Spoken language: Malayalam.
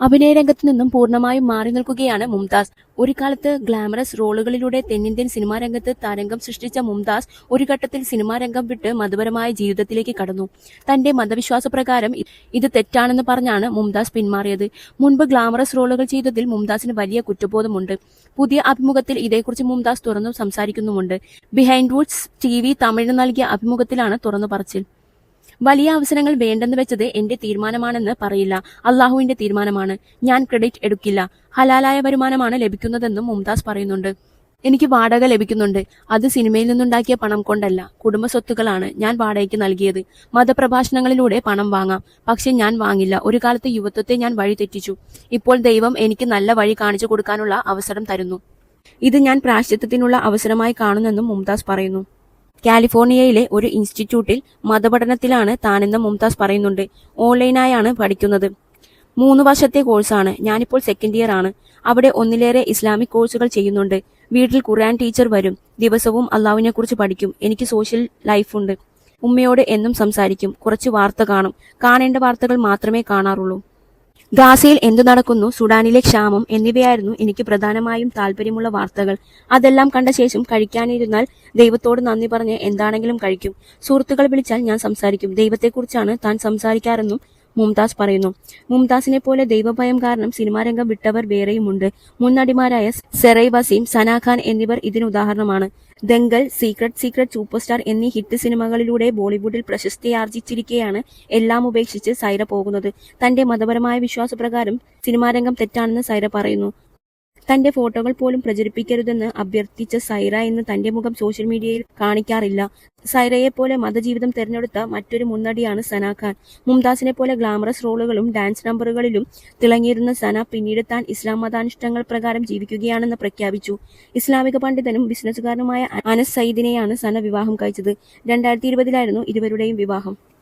അഭിനയരംഗത്തു നിന്നും പൂർണമായും മാറി നിൽക്കുകയാണ് മുംതാസ്. ഒരു കാലത്ത് ഗ്ലാമറസ് റോളുകളിലൂടെ തെന്നിന്ത്യൻ സിനിമാ രംഗത്ത് തരംഗം സൃഷ്ടിച്ച മുംതാസ് ഒരു ഘട്ടത്തിൽ സിനിമാ രംഗം വിട്ട് മതപരമായ ജീവിതത്തിലേക്ക് കടന്നു. തന്റെ മതവിശ്വാസ പ്രകാരം ഇത് തെറ്റാണെന്ന് പറഞ്ഞാണ് മുംതാസ് പിന്മാറിയത്. മുൻപ് ഗ്ലാമറസ് റോളുകൾ ചെയ്തതിൽ മുംതാസിന് വലിയ കുറ്റബോധമുണ്ട്. പുതിയ അഭിമുഖത്തിൽ ഇതേക്കുറിച്ച് മുംതാസ് തുറന്നു സംസാരിക്കുന്നുമുണ്ട്. ബിഹൈൻഡ് വുഡ്സ് ടി വി നൽകിയ അഭിമുഖത്തിലാണ് തുറന്നു പറച്ചിൽ. വലിയ അവസരങ്ങൾ വേണ്ടെന്ന് വെച്ചത് എന്റെ തീരുമാനമാണെന്ന് പറയില്ല. അള്ളാഹുവിന്റെ തീരുമാനമാണ്. ഞാൻ ക്രെഡിറ്റ് എടുക്കില്ല. ഹലാലായ വരുമാനമാണ് ലഭിക്കുന്നതെന്നും മുംതാസ് പറയുന്നുണ്ട്. എനിക്ക് വാടക ലഭിക്കുന്നുണ്ട്. അത് സിനിമയിൽ നിന്നുണ്ടാക്കിയ പണം കൊണ്ടല്ല. കുടുംബ സ്വത്തുക്കളാണ് ഞാൻ വാടകയ്ക്ക് നൽകിയത്. മതപ്രഭാഷണങ്ങളിലൂടെ പണം വാങ്ങാം. പക്ഷെ ഞാൻ വാങ്ങില്ല. ഒരു കാലത്ത് യുവത്വത്തെ ഞാൻ വഴി തെറ്റിച്ചു. ഇപ്പോൾ ദൈവം എനിക്ക് നല്ല വഴി കാണിച്ചു കൊടുക്കാനുള്ള അവസരം തരുന്നു. ഇത് ഞാൻ പ്രാശ്ചിത്വത്തിനുള്ള അവസരമായി കാണുന്നെന്നും മുംതാസ് പറയുന്നു. കാലിഫോർണിയയിലെ ഒരു ഇൻസ്റ്റിറ്റ്യൂട്ടിൽ മതപഠനത്തിലാണ് താനെന്ന് മുംതാസ് പറയുന്നുണ്ട്. ഓൺലൈനായാണ് പഠിക്കുന്നത്. മൂന്ന് വർഷത്തെ കോഴ്സാണ്. ഞാനിപ്പോൾ സെക്കൻഡ് ഇയർ ആണ്. അവിടെ ഒന്നിലേറെ ഇസ്ലാമിക് കോഴ്സുകൾ ചെയ്യുന്നുണ്ട്. വീട്ടിൽ ഖുർആൻ ടീച്ചർ വരും. ദിവസവും അള്ളാവിനെ കുറിച്ച് പഠിക്കും. എനിക്ക് സോഷ്യൽ ലൈഫുണ്ട്. ഉമ്മയോട് എന്നും സംസാരിക്കും. കുറച്ച് വാർത്ത കാണും. കാണേണ്ട വാർത്തകൾ മാത്രമേ കാണാറുള്ളൂ. ഗാസയിൽ എന്തു നടക്കുന്നു സുഡാനിലെ ക്ഷാമം എന്നിവയായിരുന്നു എനിക്ക് പ്രധാനമായും താല്പര്യമുള്ള വാർത്തകൾ. അതെല്ലാം കണ്ട ശേഷം കഴിക്കാനിരുന്നാൽ ദൈവത്തോട് നന്ദി പറഞ്ഞ് എന്താണെങ്കിലും കഴിക്കും. സുഹൃത്തുക്കൾ വിളിച്ചാൽ ഞാൻ സംസാരിക്കും. ദൈവത്തെക്കുറിച്ചാണ് താൻ സംസാരിക്കാറെന്നും മുംതാസ് പറയുന്നു. മുംതാസിനെ പോലെ ദൈവഭയം കാരണം സിനിമാരംഗം വിട്ടവർ വേറെയുമുണ്ട്. മുൻനടിമാരായ സെറൈ വസീം സനാ ഖാൻ എന്നിവർ ഇതിന് ഉദാഹരണമാണ്. Dangal secret secret super star എന്നീ ഹിറ്റ് സിനിമകളിലൂടെ ബോളിവുഡിൽ പ്രശസ്തിയാർജിച്ചിരിക്കെയാണ് എല്ലാം ഉപേക്ഷിച്ച് സൈറ പോകുന്നത്. തന്റെ മതപരമായ വിശ്വാസപ്രകാരം സിനിമാരംഗം തെറ്റാണെന്ന് സൈറ പറയുന്നു. തന്റെ ഫോട്ടോകൾ പോലും പ്രചരിപ്പിക്കരുതെന്ന് അഭ്യർത്ഥിച്ച സൈറ എന്ന് തന്റെ മുഖം സോഷ്യൽ മീഡിയയിൽ കാണിക്കാറില്ല. സൈറയെ പോലെ മതജീവിതം തെരഞ്ഞെടുത്ത മറ്റൊരു മുന്നടിയാണ് സന ഖാൻ. മുംതാസിനെ പോലെ ഗ്ലാമറസ് റോളുകളും ഡാൻസ് നമ്പറുകളിലും തിളങ്ങിയിരുന്ന സന പിന്നീട് താൻ ഇസ്ലാം മതാനുഷ്ഠാനങ്ങൾ പ്രകാരം ജീവിക്കുകയാണെന്ന് പ്രഖ്യാപിച്ചു. ഇസ്ലാമിക പണ്ഡിതനും ബിസിനസ്സുകാരനുമായ അനസ് സയ്യിദിനെയാണ് സന വിവാഹം കഴിച്ചത്. രണ്ടായിരത്തി ഇരുപതിലായിരുന്നു ഇരുവരുടെയും വിവാഹം.